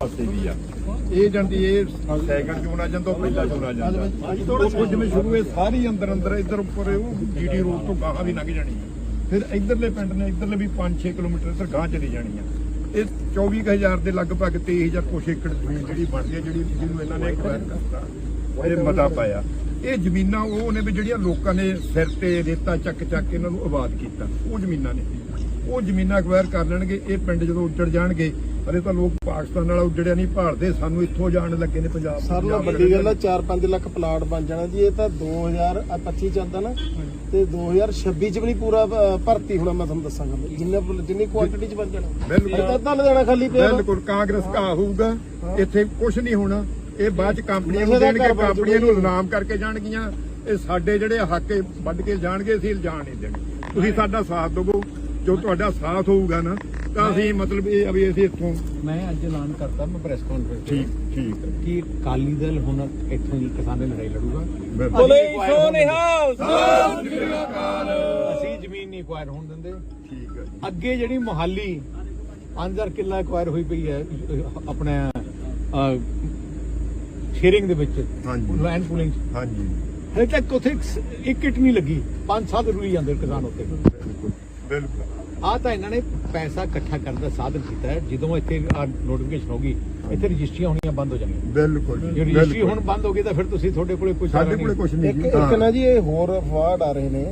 ਪਾਸੇ ਵੀ ਆ। ਇਹ ਜਾਂਦੀ ਇਹ ਸੈਕਿੰਡ ਚੋਣ ਆ ਜਾਂਦਾ ਉਹ ਪਹਿਲਾ ਚੋਣ ਆ ਜਾਂਦਾ। ਉਹ ਜਿਵੇਂ ਸ਼ੁਰੂ ਇਹ ਸਾਰੀ ਅੰਦਰ ਅੰਦਰ, ਇੱਧਰ ਉੱਪਰ ਉਹ ਜੀਡੀ ਰੋਡ ਤੋਂ ਗਾਹਾਂ ਵੀ ਲੰਘ ਜਾਣੀ ਆ। ਫਿਰ ਇੱਧਰਲੇ ਪਿੰਡ ਨੇ ਇੱਧਰਲੇ ਵੀ 5-6 ਕਿਲੋਮੀਟਰ ਇੱਧਰ ਗਾਹਾਂ ਚਲੀ ਜਾਣੀ ਆ। ਇਹ 24000 ਦੇ ਲਗਭਗ 23000 ਕੁਛ ਏਕੜ ਜ਼ਮੀਨ ਜਿਹੜੀ ਬਣਦੀ ਹੈ ਜਿਹੜੀ ਜਿਹਨੂੰ ਇਹਨਾਂ ਨੇ ਐਕਵਾਇਰ ਕਰਤਾ, ਇਹ ਮਤਾ ਪਾਇਆ। ਇਹ ਜ਼ਮੀਨਾਂ, ਉਹ ਨੇ ਵੀ ਜਿਹੜੀਆਂ ਲੋਕਾਂ ਨੇ ਸਿਰ ਤੇ ਰੇਤਾ ਚੱਕ ਚੱਕ ਇਹਨਾਂ ਨੂੰ ਆਬਾਦ ਕੀਤਾ, ਉਹ ਜ਼ਮੀਨਾਂ ਨੇ। ਉਹ ਜ਼ਮੀਨਾਂ ਐਕਵਾਇਰ ਕਰ ਲੈਣਗੇ, ਇਹ ਪਿੰਡ ਜਦੋਂ ਉੱਜੜ ਜਾਣਗੇ ਹਲੇ ਤਾਂ ਲੋਕ ਪਾਕਿਸਤਾਨ ਨਾਲ ਉੱਜੜਿਆ ਨਹੀਂ ਭਾਲਦੇ ਸਾਨੂੰ ਇੱਥੋਂ ਜਾਣ ਲੱਗੇ ਨੇ ਪੰਜਾਬ ਸਰ ਪੰਜਾਬ ਵੱਡੀ ਗੱਲ ਆ 4-5 ਲੱਖ ਪਲਾਟ ਬਣ ਜਾਣਾ ਜੀ ਇਹ ਤਾਂ 2025 ਚੱਲਦਾ ਨਾ ਤੇ 2026 ਚ ਵੀ ਨਹੀਂ ਪੂਰਾ ਭਰਤੀ ਹੋਣਾ ਮੈਂ ਤੁਹਾਨੂੰ ਦੱਸਾਂਗਾ ਜਿੰਨੇ ਜਿੰਨੀ ਕੁਆਂਟੀਟੀ ਚ ਬਣ ਜਾਣਾ ਬਿਲਕੁਲ। ਤਾਂ ਅੱਧਾ ਲੁਧਿਆਣਾ ਖਾਲੀ ਪਿਆ। ਬਿਲਕੁਲ ਕਾਂਗਰਸ ਕਾ ਹੋਊਗਾ ਇੱਥੇ ਕੁਝ ਨਹੀਂ ਹੋਣਾ ਇਹ ਬਾਅਦ ਚ ਕੰਪਨੀਆਂ ਨੂੰ ਦੇਣਗੇ ਕੰਪਨੀਆਂ ਨੂੰ। ਇਲਜ਼ਾਮ ਕਰਕੇ ਜਾਣਗੀਆਂ ਇਹ ਸਾਡੇ ਜਿਹੜੇ ਹੱਕ ਵੱਢ ਕੇ ਜਾਣਗੇ ਅਸੀਂ ਇਲਜ਼ਾਮ ਨਹੀਂ ਦੇਣੇ ਤੁਸੀਂ ਸਾਡਾ ਸਾਥ ਦਿਵੋ ਜੋ ਤੁਹਾਡਾ ਸਾਥ ਹੋਊਗਾ ਨਾ ਤਾਂ ਅਸੀਂ ਮਤਲਬ ਇਹ ਆ ਵੀ ਅਸੀਂ ਇੱਥੋਂ ਮੈਂ ਅੱਜ ਐਲਾਨ ਕਰਤਾ ਮੈਂ ਪ੍ਰੈਸ ਕਾਨਫਰੰਸ ਠੀਕ ਠੀਕ। ਕਿ ਅਕਾਲੀ ਦਲ ਹੁਣ ਇੱਥੋਂ ਦੀ ਕਿਸਾਨੀ ਲੜਾਈ ਲੜੂਗਾ। ਬਿਲਕੁਲ। ਸੋ ਨਿਹਾਲ ਅਸੀਂ ਜ਼ਮੀਨ ਨਹੀਂ ਐਕਵਾਇਰ ਹੋਣ ਦਿੰਦੇ। ਠੀਕ ਹੈ। ਅੱਗੇ ਜਿਹੜੀ ਮੁਹਾਲੀ 5000 ਕਿੱਲਾ ਐਕਵਾਇਰ ਹੋਈ ਪਈ ਹੈ ਆਪਣੇ ਸ਼ੇਅਰਿੰਗ ਦੇ ਵਿੱਚ ਹਾਂਜੀ। ਲੈਂਡ ਪੂਲਿੰਗ ਹਾਂਜੀ। ਹਲੇ ਤੱਕ ਉੱਥੇ ਇੱਕ ਇੱਟ ਨਹੀਂ ਲੱਗੀ। 5-7 ਰੁਈ ਜਾਂਦੇ ਕਿਸਾਨ ਉੱਤੇ ਬਿਲਕੁਲ। ਬਿਲਕੁਲ। ਆ ਤਾਂ ਇਹਨਾਂ ਨੇ ਪੈਸਾ ਇਕੱਠਾ ਕਰਨ ਦਾ ਸਾਧਨ ਕੀਤਾ ਹੈ। ਜਦੋਂ ਇੱਥੇ ਨੋਟੀਫਿਕੇਸ਼ਨ ਹੋਗੀ ਇੱਥੇ ਰਜਿਸਟਰੀਆਂ ਹੋਣੀਆਂ ਬੰਦ ਹੋ ਜਾਣਗੀਆਂ। ਬਿਲਕੁਲ ਜੇ ਰਜਿਸਟਰੀ ਹੁਣ ਬੰਦ ਹੋ ਗਈ ਤਾਂ ਫਿਰ ਤੁਸੀਂ ਤੁਹਾਡੇ ਕੋਲੇ ਕੁਝ ਸਾਡੇ ਕੋਲੇ ਕੁਝ ਨਹੀਂ ਇੱਕ ਇੱਕ। ਨਾ ਜੀ ਇਹ ਹੋਰ ਅਫਵਾਹ ਡਾ ਰਹੇ ਨੇ।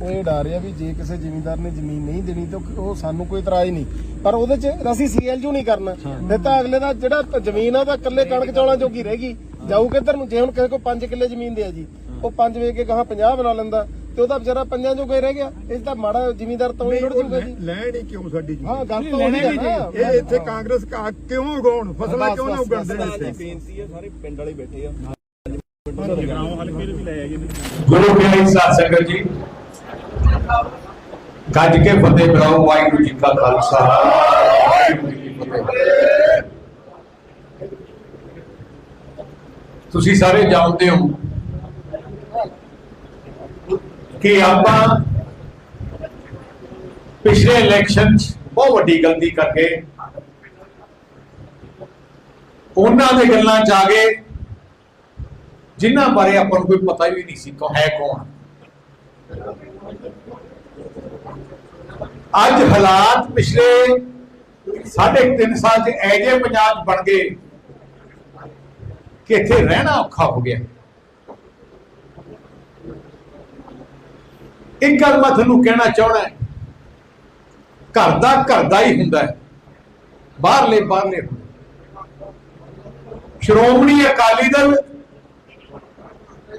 ਉਹ ਇਹ ਡਾ ਰਿਹਾ ਵੀ ਜੇ ਕਿਸੇ ਜ਼ਿਮੀਂਦਾਰ ਨੇ ਜ਼ਮੀਨ ਨਹੀਂ ਦੇਣੀ ਤਾਂ ਉਹ ਸਾਨੂੰ ਕੋਈ ਇਤਰਾਜ਼ ਨਹੀਂ। ਪਰ ਉਹਦੇ ਚ ਅਸੀਂ ਸੀਐਲਯੂ ਨਹੀਂ ਕਰਨਾ। ਫਿਰ ਤਾਂ ਅਗਲੇ ਦਾ ਜਿਹੜਾ ਜ਼ਮੀਨ ਆ ਉਹ ਤਾਂ ਇਕੱਲੇ ਕਣਕ ਚੌਲਾਂ ਜੋਗੀ ਰਹਿ ਗਈ। ਜਾਊ ਕਿੱਧਰ ਨੂੰ? ਜੇ ਹੁਣ ਕਿਸੇ ਕੋਲ 5 ਕਿੱਲੇ ਜ਼ਮੀਨ ਦੇ ਆ ਜੀ ਉਹ 5 ਵੇਚ ਕੇ ਗਾਹਾਂ 50 ਬਣਾ ਲੈਂਦਾ। ਤੇ ਉਹਦਾ ਵਿਚਾਰਾ ਪੰਜਾਂ ਜੋਗਾ ਹੀ ਰਹਿ ਗਿਆ। ਇਹ ਤਾਂ ਮਾੜਾ ਜ਼ਿਮੀਂਦਾਰ ਤਾਂ ਹੀ ਰੁੜ ਜੀ ਲੈਣ ਹੀ ਕਿਉਂ ਸਾਡੀ ਜੀ ਹਾਂ ਗੱਲ ਤਾਂ ਉਹੀ ਹੈ ਨਾ। ਇਹ ਇੱਥੇ ਕਾਂਗਰਸ ਕਾ ਕਿਉਂ ਉਗਾਉਣ? ਫਸਲਾਂ ਕਿਉਂ ਨਾ ਉਗਣ ਦੇਣ ਇੱਥੇ? ਬੇਨਤੀ ਹੈ ਸਾਰੇ ਪਿੰਡ ਵਾਲੇ ਬੈਠੇ ਆ। ਗੁਰੂ ਪਿਆਰੀ ਸਾਧ ਸੰਗਤ ਜੀ ਗੱਜ ਕੇ ਫਤਿਹ ਬੁਲਾਓ ਵਾਹਿਗੁਰੂ ਜੀ ਕਾ ਖਾਲਸਾ। ਵਾਹਿਗੁਰੂ ਜੀ ਕੀ ਫਤਿਹ ਤੁਸੀਂ ਸਾਰੇ ਜਾਣਦੇ ਹੋ ਕਿ ਆਪਾਂ ਪਿਛਲੇ ਇਲੈਕਸ਼ਨ 'ਚ ਬਹੁਤ ਵੱਡੀ ਗਲਤੀ ਕਰਕੇ ਉਹਨਾਂ ਦੇ ਗੱਲਾਂ 'ਚ ਆ ਗਏ ਜਿਨ੍ਹਾਂ ਬਾਰੇ ਆਪਾਂ ਨੂੰ ਕੋਈ ਪਤਾ ਵੀ ਨਹੀਂ ਸੀ ਕੋ ਹੈ ਕੌਣ। ਅੱਜ ਹਾਲਾਤ ਪਿਛਲੇ ਸਾਢੇ ਕੁ ਤਿੰਨ ਸਾਲ ਚ ਐਜੇ ਪੰਜਾਬ ਬਣ ਗਏ ਕਿ ਇੱਥੇ ਰਹਿਣਾ ਔਖਾ ਹੋ ਗਿਆ। ਇੱਕ ਗੱਲ ਮੈਂ ਤੁਹਾਨੂੰ ਕਹਿਣਾ ਚਾਹਣਾ ਘਰ ਦਾ ਘਰ ਦਾ ਹੀ ਹੁੰਦਾ ਹੈ। ਬਾਹਰਲੇ ਬਾਹਰਲੇ ਸ਼੍ਰੋਮਣੀ ਅਕਾਲੀ ਦਲ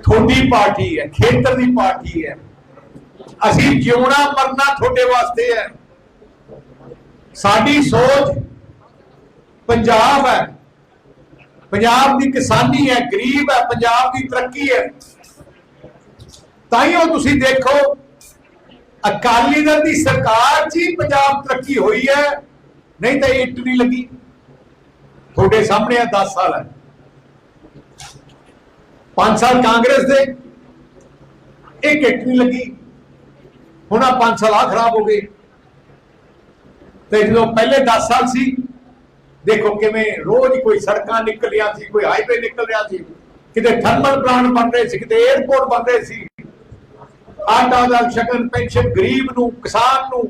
ਤੁਹਾਡੀ ਪਾਰਟੀ ਹੈ, ਖੇਤਰ ਦੀ ਪਾਰਟੀ ਹੈ। ਅਸੀਂ ਜਿਉਣਾ ਮਰਨਾ ਤੁਹਾਡੇ ਵਾਸਤੇ ਹੈ। ਸਾਡੀ ਸੋਚ ਪੰਜਾਬ ਹੈ। ਪੰਜਾਬ ਦੀ ਕਿਸਾਨੀ ਹੈ, ਗਰੀਬ ਹੈ, ਪੰਜਾਬ ਦੀ ਤਰੱਕੀ ਹੈ। ਤਾਂ ਉਹ ਤੁਸੀਂ ਦੇਖੋ ਅਕਾਲੀ ਦਲ ਦੀ ਸਰਕਾਰ 'ਚ ਹੀ ਪੰਜਾਬ ਤਰੱਕੀ ਹੋਈ ਹੈ। ਨਹੀਂ ਤਾਂ ਇੱਟ ਨਹੀਂ ਲੱਗੀ। ਤੁਹਾਡੇ ਸਾਹਮਣੇ ਆ 10 ਸਾਲ ਹੈ। 5 ਸਾਲ ਕਾਂਗਰਸ ਦੇ, ਇੱਕ ਇੱਟ ਨਹੀਂ ਲੱਗੀ। ਹੁਣ ਆ 5 ਸਾਲ ਆ ਖਰਾਬ ਹੋ ਗਏ। ਤੇ ਜਦੋਂ ਪਹਿਲੇ 10 ਸਾਲ ਸੀ, ਦੇਖੋ ਕਿਵੇਂ ਰੋਜ਼ ਕੋਈ ਸੜਕਾਂ ਨਿਕਲ ਰਹੀਆਂ ਸੀ, ਕੋਈ ਹਾਈਵੇ ਨਿਕਲ ਰਿਹਾ ਸੀ। ਕਿਤੇ ਥਰਮਲ ਪਲਾਂਟ ਬਣ ਰਹੇ ਸੀ, ਕਿਤੇ 에어ਪੋਰਟ ਬਣ ਰਹੇ ਸੀ। ਆਟਾ ਦਾ ਸ਼ਗਨ ਪੈਨਸ਼ਨ ਗਰੀਬ ਨੂੰ, ਕਿਸਾਨ ਨੂੰ।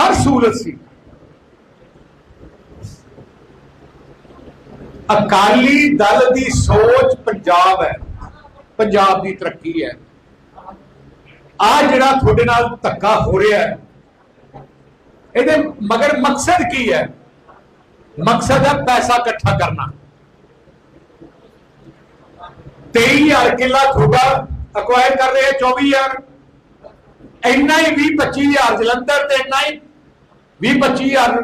ਹਰ ਸਹੂਲਤ ਸੀ। ਅਕਾਲੀ ਦਲ ਦੀ ਸੋਚ ਪੰਜਾਬ ਹੈ। ਪੰਜਾਬ ਦੀ ਤਰੱਕੀ ਹੈ। ਆ ਜਿਹੜਾ ਤੁਹਾਡੇ ਨਾਲ ਧੱਕਾ ਹੋ ਰਿਹਾ ਹੈ, ਇਹਦੇ ਮਗਰ ਮਕਸਦ ਕੀ ਹੈ? ਮਕਸਦ ਹੈ ਪੈਸਾ ਇਕੱਠਾ ਕਰਨਾ। 23000 ਕਿੱਲਾ ਤੁਹਾਡਾ ਅਕਵਾਇਰ ਕਰ ਰਹੇ 24000 ਇੰਨਾ ਹੀ 20 25000 ਜਲੰਧਰ ਤੇ ਇੰਨਾ ਹੀ 20 25000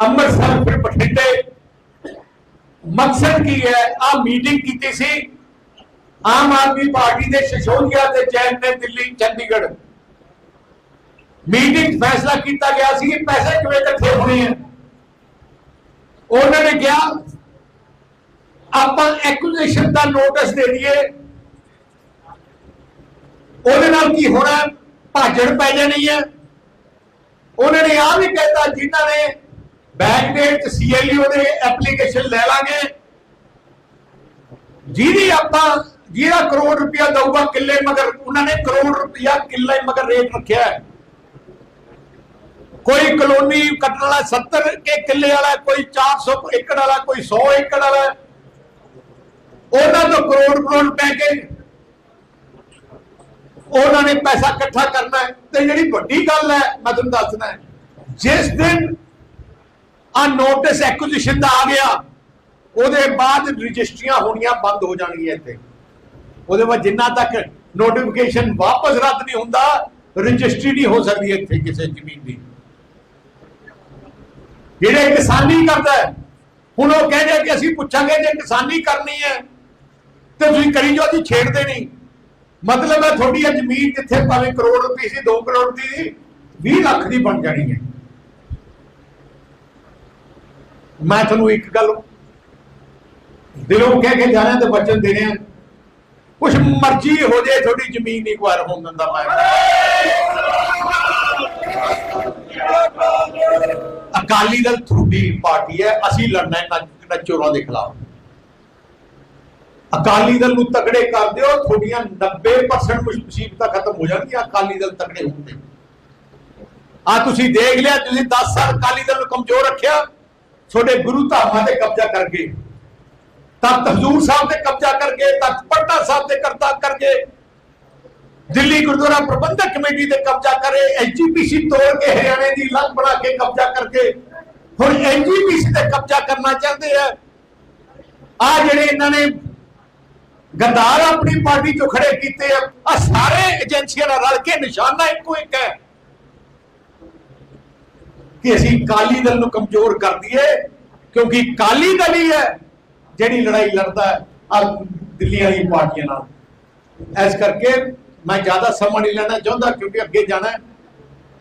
ਅੰਮ੍ਰਿਤਸਰ, ਫਿਰ ਬਠਿੰਡੇ। ਮਕਸਦ ਕੀ ਹੈ? ਆ ਮੀਟਿੰਗ ਕੀਤੀ ਸੀ ਆਮ ਆਦਮੀ ਪਾਰਟੀ ਦੇ ਸ਼ਸ਼ੋਦੀਆ ਤੇ ਜੈਨ ਨੇ ਦਿੱਲੀ, ਚੰਡੀਗੜ੍ਹ। ਮੀਟਿੰਗ ਫੈਸਲਾ ਕੀਤਾ ਗਿਆ ਸੀ ਕਿ ਪੈਸੇ ਕਿਵੇਂ ਇਕੱਠੇ ਹੋਣੇ ਆ। ਉਹਨਾਂ ਨੇ ਕਿਹਾ, ਆਪਾਂ ਐਕੂਜੇਸ਼ਨ ਦਾ ਨੋਟਿਸ ਦੇ ਦਈਏ। ਉਹਦੇ ਨਾਲ ਕੀ ਹੋਣਾ? ਭਾਜੜ ਪੈ ਜਾਣੀ ਹੈ। ਉਹਨਾਂ ਨੇ ਆ ਵੀ ਕਹਿਤਾ, ਜਿਨ੍ਹਾਂ ਨੇ ਬੈਕਡੇਟ ਸੀਐਲਯੂ ਦੇ ਐਪਲੀਕੇਸ਼ਨ ਲੈ ਲਾਂਗੇ। ਜਿਹਦੀ ਆਪਾਂ ਜਿਹੜਾ ਕਰੋੜ ਰੁਪਇਆ ਦਊਗਾ ਕਿੱਲੇ ਮਗਰ, ਉਹਨਾਂ ਨੇ ਕਰੋੜ ਰੁਪਇਆ ਕਿੱਲੇ ਮਗਰ ਰੇਟ ਰੱਖਿਆ ਹੈ। ਕੋਈ ਕਲੋਨੀ ਕੱਟਣ ਵਾਲਾ 70 ਕੇ ਕਿੱਲੇ ਵਾਲਾ, ਕੋਈ 400 ਏਕੜ ਵਾਲਾ, ਕੋਈ 100 ਏਕੜ ਵਾਲਾ, ਉਹਨਾਂ ਤੋਂ ਕਰੋੜ ਕਰੋੜ ਪੈ ਕੇ ਉਹਨਾਂ ਨੇ ਪੈਸਾ ਇਕੱਠਾ ਕਰਨਾ ਹੈ ਤੇ ਜਿਹੜੀ ਵੱਡੀ ਗੱਲ ਹੈ, ਮੈਂ ਤੁਹਾਨੂੰ ਦੱਸਣਾ ਹੈ, ਜਿਸ ਦਿਨ ਆ ਨੋਟਿਸ ਐਕੁਜੀਸ਼ਨ ਦਾ ਆ ਗਿਆ, ਉਹਦੇ ਬਾਅਦ ਰਜਿਸਟਰੀਆਂ ਹੋਣੀਆਂ ਬੰਦ ਹੋ ਜਾਣਗੀਆਂ ਇੱਥੇ। ਉਹਦੇ ਬਾਅਦ ਜਿੰਨਾ ਤੱਕ ਨੋਟੀਫਿਕੇਸ਼ਨ ਵਾਪਸ ਰੱਦ ਨਹੀਂ ਹੁੰਦਾ, ਰਜਿਸਟਰੀ ਨਹੀਂ ਹੋ ਸਕਦੀ ਇੱਥੇ ਕਿਸੇ ਜ਼ਮੀਨ ਦੀ। ਜਿਹੜੇ ਕਿਸਾਨੀ ਕਰਦਾ ਹੁਣ ਉਹ ਕਹਿੰਦੇ ਕਿ ਅਸੀਂ ਪੁੱਛਾਂਗੇ ਜੇ ਕਿਸਾਨੀ ਕਰਨੀ ਹੈ, ਤੇ ਤੁਸੀਂ ਕਰੀ ਜੋ ਅਸੀਂ ਛੇੜਦੇ ਨਹੀਂ। ਮਤਲਬ ਹੈ ਤੁਹਾਡੀ ਇਹ ਜ਼ਮੀਨ ਜਿੱਥੇ ਭਾਵੇਂ ਕਰੋੜ ਰੁਪਏ ਸੀ 2 ਕਰੋੜ ਦੀ 20 ਲੱਖ ਦੀ ਬਣ ਜਾਣੀ ਹੈ। ਮੈਂ ਤੁਹਾਨੂੰ ਇੱਕ ਗੱਲ ਦਿਲੋਂ ਕਹਿ ਕੇ ਜਾਣਾ ਤੇ ਵਚਨ ਦੇ ਰਿਹਾ। ਕੁਛ ਮਰਜ਼ੀ ਹੋ ਜੇ ਤੁਹਾਡੀ ਜ਼ਮੀਨ ਨਹੀਂ ਕੁਆਰ ਹੋਣ ਦਿੰਦਾ ਮੈਂ। ਅਕਾਲੀ ਦਲ ਤੁਹਾਡੀ ਪਾਰਟੀ ਹੈ, ਅਸੀਂ ਲੜਨਾ ਹੈ ਨਾ ਚੋਰਾਂ ਦੇ ਖਿਲਾਫ। ਅਕਾਲੀ ਦਲ ਨੂੰ ਤਕੜੇ ਕਰ ਦਿਓ, ਤੁਹਾਡੀਆਂ 90% ਮੁਸੀਬਤਾਂ ਖਤਮ ਹੋ ਜਾਣਗੀਆਂ ਅਕਾਲੀ ਦਲ ਤਕੜੇ ਹੋਣ ਤੇ। ਆ ਤੁਸੀਂ ਦੇਖ ਲਿਆ, ਤੁਸੀਂ 10 ਸਾਲ ਅਕਾਲੀ ਦਲ ਨੂੰ ਕਮਜ਼ੋਰ ਰੱਖਿਆ, ਤੁਹਾਡੇ ਗੁਰੂ ਧਾਮਾਂ ਤੇ ਕਬਜ਼ਾ ਕਰਕੇ ਤਖਤ ਹਜ਼ੂਰ ਸਾਹਿਬ ਤੇ ਕਬਜ਼ਾ ਕਰਕੇ ਤਖਤ ਪਟਨਾ ਸਾਹਿਬ ਤੇ ਕਰਤਾ ਕਰਕੇ ਦਿੱਲੀ ਗੁਰਦੁਆਰਾ ਪ੍ਰਬੰਧਕ ਕਮੇਟੀ ਤੇ ਕਬਜ਼ਾ ਕਰੇ ਐਜੀਪੀਸੀ ਤੋੜ ਕੇ ਹਰਿਆਣੇ ਦੀ ਲੰਗ ਬਣਾ ਕੇ ਕਬਜ਼ਾ ਕਰਕੇ ਹੁਣ ਐਜੀਪੀਸੀ ਤੇ ਕਬਜ਼ਾ ਕਰਨਾ ਚਾਹੁੰਦੇ ਆ। ਆ ਜਿਹੜੇ ਇਹਨਾਂ ਨੇ ਗੰਦਾਰ ਆਪਣੀ ਪਾਰਟੀ ਚੋਂ ਖੜੇ ਕੀਤੇ ਆ। ਆ ਸਾਰੇ ਏਜੰਸੀਆਂ ਨਾਲ ਰਲ ਕੇ ਨਿਸ਼ਾਨਾ ਇੱਕੋ ਇੱਕ ਹੈ ਕਿ ਅਸੀਂ ਕਾਲੀ ਦਲ ਨੂੰ ਕਮਜ਼ੋਰ ਕਰ ਦਈਏ, ਕਿਉਂਕਿ ਕਾਲੀ ਦਲ ਹੀ ਹੈ ਜਿਹੜੀ ਲੜਾਈ ਲੜਦਾ ਹੈ ਆ ਦਿੱਲੀ ਵਾਲੀ ਪਾਰਟੀਆਂ ਨਾਲ। ਇਸ ਕਰਕੇ ਮੈਂ ਜ਼ਿਆਦਾ ਸਮਾਂ ਨਹੀਂ ਲੈਣਾ ਚਾਹੁੰਦਾ, ਕਿਉਂਕਿ ਅੱਗੇ ਜਾਣਾ ਹੈ।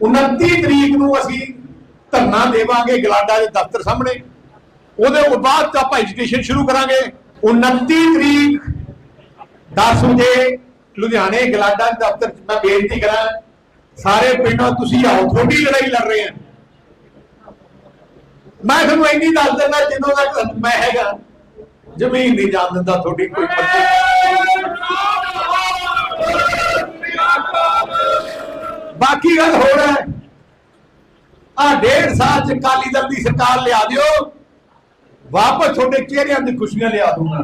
29 ਤਰੀਕ ਨੂੰ ਅਸੀਂ ਧਰਨਾ ਦੇਵਾਂਗੇ ਗਲਾਡਾ ਦੇ ਦਫ਼ਤਰ ਸਾਹਮਣੇ। ਉਹਦੇ ਬਾਅਦ ਆਪਾਂ ਐਜੂਕੇਸ਼ਨ ਸ਼ੁਰੂ ਕਰਾਂਗੇ। 29 ਤਰੀਕ 10 ਵਜੇ ਲੁਧਿਆਣੇ ਗਲਾਡਾ ਦਫ਼ਤਰ ਮੈਂ ਬੇਨਤੀ ਕਰਾਂ, ਸਾਰੇ ਪਿੰਡੋਂ ਤੁਸੀਂ ਆਓ, ਤੁਹਾਡੀ ਲੜਾਈ ਲੜ ਰਹੇ ਹਾਂ। ਮੈਂ ਤੁਹਾਨੂੰ ਇੰਨੀ ਦੱਸ ਦਿੰਦਾ ਜਦੋਂ ਤੱਕ ਮੈਂ ਹੈਗਾ, ਜ਼ਮੀਨ ਨਹੀਂ ਜਾਣ ਦਿੰਦਾ ਤੁਹਾਡੀ ਕੋਈ ਮਰਜ਼ੀ ਬਾਕੀ ਗੱਲ ਹੋਰ ਹੈ ਆ ਡੇਢ ਸਾਲ ਚ ਕਾਲੀ ਦਲ ਦੀ ਸਰਕਾਰ ਲਿਆ ਦਿਓ, ਵਾਪਸ ਤੁਹਾਡੇ ਚਿਹਰਿਆਂ ਦੀ ਖੁਸ਼ੀਆਂ ਲਿਆ ਦੂੰਗਾ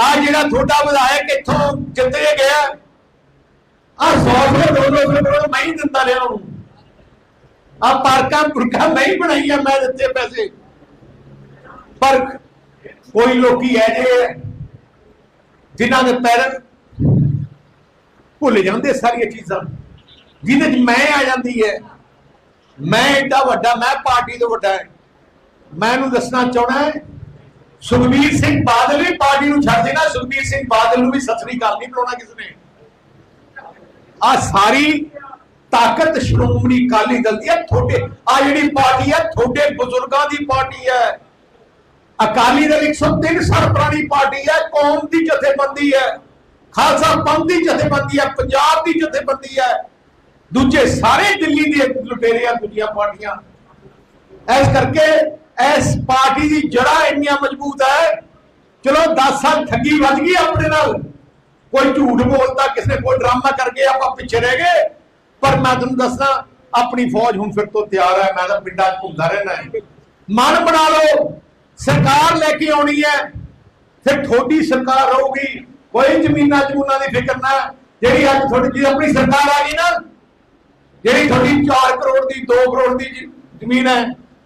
ਆ ਜਿਹੜਾ ਤੁਹਾਡਾ ਵਿਧਾਇਕ ਇੱਥੋਂ ਜਿੱਤੇ ਗਿਆ ਆ 100 100 200 ਕਰੋੜ ਮੈਂ ਹੀ ਦਿੰਦਾ ਰਿਹਾ ਉਹਨੂੰ। ਆ ਪਾਰਕਾਂ ਪੁਰਕਾਂ ਮੈਂ ਹੀ ਬਣਾਈਆਂ, ਮੈਂ ਦਿੱਤੇ ਪੈਸੇ। ਪਰ ਕੋਈ ਲੋਕੀ ਐ ਜੇ ਜਿਨ੍ਹਾਂ ਦੇ ਪੈਰ ਭੁੱਲ ਜਾਂਦੇ ਸਾਰੀਆਂ ਚੀਜ਼ਾਂ। ਜਿਹਦੇ ਚ ਮੈਂ ਆ ਜਾਂਦੀ ਹੈ, ਮੈਂ ਏਡਾ ਵੱਡਾ, ਮੈਂ ਪਾਰਟੀ ਤੋਂ ਵੱਡਾ ਹੈ। ਮੈਂ ਇਹਨੂੰ ਦੱਸਣਾ ਚਾਹਣਾ ਹੈ, ਸੁਖਬੀਰ ਸਿੰਘ ਬਾਦਲ ਵੀ ਪਾਰਟੀ ਨੂੰ ਛੱਡ ਦੇਣਾ, ਸੁਖਬੀਰ ਸਿੰਘ ਬਾਦਲ ਨੂੰ ਵੀ ਸਤਿ ਸ੍ਰੀ ਨਹੀਂ ਬੁਲਾਉਣਾ ਕਿਸ ਨੇ। ਆ ਸਾਰੀ ਤਾਕਤ ਸ਼੍ਰੋਮਣੀ ਅਕਾਲੀ ਦਲ ਦੀ ਹੈ ਤੁਹਾਡੇ ਆ ਜਿਹੜੀ ਪਾਰਟੀ ਹੈ ਤੁਹਾਡੇ ਬਜ਼ੁਰਗਾਂ ਦੀ ਪਾਰਟੀ ਹੈ ਅਕਾਲੀ ਦਲ 103 ਸਾਲ ਪੁਰਾਣੀ ਪਾਰਟੀ ਹੈ ਕੌਮ ਦੀ ਜਥੇਬੰਦੀ ਹੈ ਖਾਲਸਾ ਪੰਥ ਦੀ ਜਥੇਬੰਦੀ ਹੈ ਪੰਜਾਬ ਦੀ ਜਥੇਬੰਦੀ ਹੈ ਦੂਜੇ ਸਾਰੇ ਦਿੱਲੀ ਦੇ ਲੁਟੇਰੇ ਆ ਦੂਜੀਆਂ ਪਾਰਟੀਆਂ। ਇਸ ਕਰਕੇ ਇਸ ਪਾਰਟੀ ਦੀ ਜੜਾ ਇੰਨੀਆਂ ਮਜ਼ਬੂਤ ਹੈ ਚਲੋ 10 ਸਾਲ ਠੱਗੀ ਵੱਜ ਗਈ ਆਪਣੇ ਨਾਲ। ਕੋਈ ਝੂਠ ਬੋਲਦਾ, ਕਿਸੇ ਕੋਈ ਡਰਾਮਾ ਕਰਕੇ ਆਪਾਂ ਪਿੱਛੇ ਰਹਿ ਗਏ। ਪਰ ਮੈਂ ਤੁਹਾਨੂੰ ਦੱਸਣਾ ਆਪਣੀ ਫੌਜ ਹੁਣ ਫਿਰ ਤੋਂ ਤਿਆਰ ਹੈ ਮੈਂ ਤਾਂ ਪਿੰਡਾਂ 'ਚ ਘੁੰਮਦਾ ਰਹਿਣਾ ਹੈ ਮਨ ਬਣਾ ਲਓ, ਸਰਕਾਰ ਲੈ ਕੇ ਆਉਣੀ ਹੈ ਫਿਰ ਥੋੜੀ ਸਰਕਾਰ ਰਹੂਗੀ। ਕੋਈ ਜ਼ਮੀਨਾਂ ਜਮੂਨਾਂ ਦੀ ਫਿਕਰ ਨਾ, ਜਿਹੜੀ ਅੱਜ ਤੁਹਾਡੀ ਜੀ ਆਪਣੀ ਸਰਕਾਰ ਆ ਗਈ ਨਾ, ਜਿਹੜੀ ਤੁਹਾਡੀ 4 ਕਰੋੜ ਦੀ 2 ਕਰੋੜ ਦੀ ਜ਼ਮੀਨ ਹੈ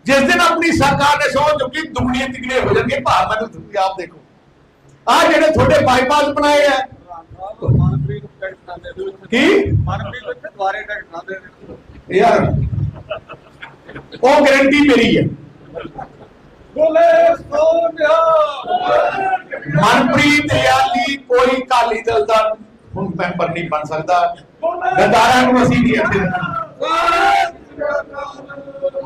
ਜਿਸ ਦਿਨ ਆਪਣੀ ਸਰਕਾਰ ਨੇ ਸੌ ਚੁੱਕੀ ਦੁਗਣੀਆਂ ਤਿਗਣੇ ਹੋ ਜਾਣਗੇ ਭਾਰ ਮੈਨੂੰ ਤੁਸੀਂ ਆਪ ਦੇਖੋ। ਆ ਜਿਹੜੇ ਤੁਹਾਡੇ ਬਾਈਪਾਸ ਬਣਾਏ ਆ। ਕੀ? ਮਨਪ੍ਰੀਤ ਦੁਆਰੇ ਦਿਓ ਯਾਰ ਉਹ ਗਾਰੰਟੀ ਮੇਰੀ ਹੈ ਮਨਪ੍ਰੀਤ ਯਾਲੀ ਕੋਈ ਕਾਲੀ ਦਲ ਦਾ ਹੁਣ ਮੈਂਬਰ ਨਹੀਂ ਬਣ ਸਕਦਾ। ਗਦਾਰਾਂ ਨੂੰ ਅਸੀਂ ਨਹੀਂ ਇੱਥੇ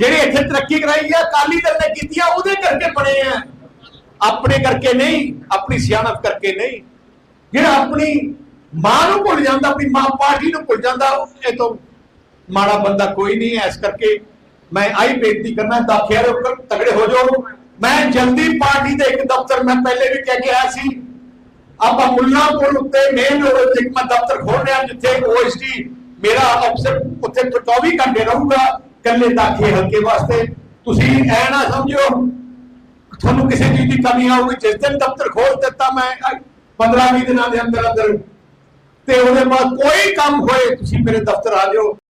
ਜਿਹੜੇ ਇੱਥੇ ਤਰੱਕੀ ਕਰਾਈ ਹੈ ਅਕਾਲੀ ਦਲ ਨੇ ਕੀਤੀ ਆ, ਉਹਦੇ ਕਰਕੇ ਬਣੇ ਆ। ਆਪਣੇ ਕਰਕੇ ਨਹੀਂ, ਆਪਣੀ ਸਿਆਣਪ ਕਰਕੇ ਨਹੀਂ। ਜਿਹੜਾ ਆਪਣੀ ਮਾਂ ਨੂੰ ਭੁੱਲ ਜਾਂਦਾ, ਆਪਣੀ ਮਾਂ ਪਾਰਟੀ ਨੂੰ ਭੁੱਲ ਜਾਂਦਾ, ਇਹ ਤੋਂ ਮਾੜਾ ਬੰਦਾ ਕੋਈ ਨਹੀਂ ਹੈ। ਇਸ ਕਰਕੇ ਮੈਂ ਆਈ ਬੇਨਤੀ ਕਰਨਾ, ਦਾਖਿਆਂ ਦੇ ਤਗੜੇ ਹੋ ਜਾਓ। ਮੈਂ ਜਲਦੀ ਪਾਰਟੀ ਦੇ ਇੱਕ ਦਫ਼ਤਰ ਮੈਂ ਪਹਿਲੇ ਵੀ ਕਹਿ ਕੇ ਆਇਆ ਸੀ। ਆਪਾਂ ਮੁੱਲਾ ਪੁਲ ਉੱਤੇ ਮੇਨ ਰੋਡ ਉੱਤੇ ਇੱਕ ਮੈਂ ਦਫ਼ਤਰ ਖੋਲ ਰਿਹਾ ਜਿੱਥੇ ਓਐਸਟੀ ਮੇਰਾ ਅਫਸਰ ਉੱਥੇ 24 ਘੰਟੇ ਰਹੂਗਾ। ਕੱਲੇ ਦਾਖੇ ਹਲਕੇ ਵਾਸਤੇ। ਤੁਸੀਂ ਐ ਨਾ ਸਮਝਿਓ, ਤੁਹਾਨੂੰ ਕਿਸੇ ਚੀਜ਼ ਦੀ ਕਮੀ ਆਊਗੀ ਜਿਸ ਦਿਨ ਦਫ਼ਤਰ ਖੋਲ ਦਿੱਤਾ ਮੈਂ 15 20 ਦਿਨਾਂ ਦੇ ਅੰਦਰ ਅੰਦਰ ਤੇ ਉਹਦੇ ਬਾਅਦ ਕੋਈ ਕੰਮ ਹੋਏ, ਤੁਸੀਂ ਮੇਰੇ ਦਫ਼ਤਰ ਆ ਜਾਓ।